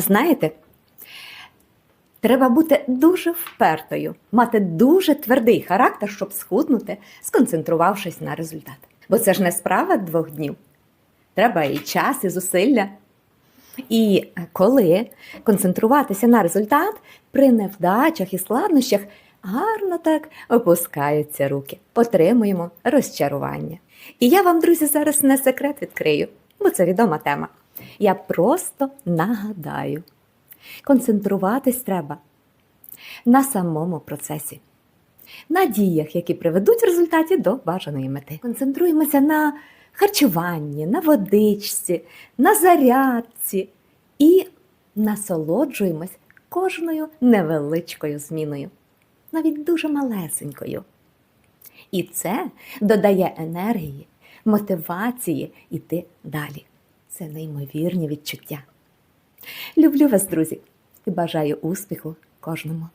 Знаєте, треба бути дуже впертою, мати дуже твердий характер, щоб схуднути, сконцентрувавшись на результат. Бо це ж не справа двох днів. Треба і час, і зусилля. І коли концентруватися на результат при невдачах і складнощах, гарно так опускаються руки, отримуємо розчарування. І я вам, друзі, зараз не секрет відкрию, бо це відома тема. Я просто нагадаю: концентруватись треба на самому процесі, на діях, які приведуть в результаті до бажаної мети. Концентруємося на харчуванні, на водичці, на зарядці і насолоджуємось кожною невеличкою зміною, навіть дуже малесенькою. І це додає енергії, мотивації йти далі. Це неймовірні відчуття. Люблю вас, друзі, і бажаю успіху кожному.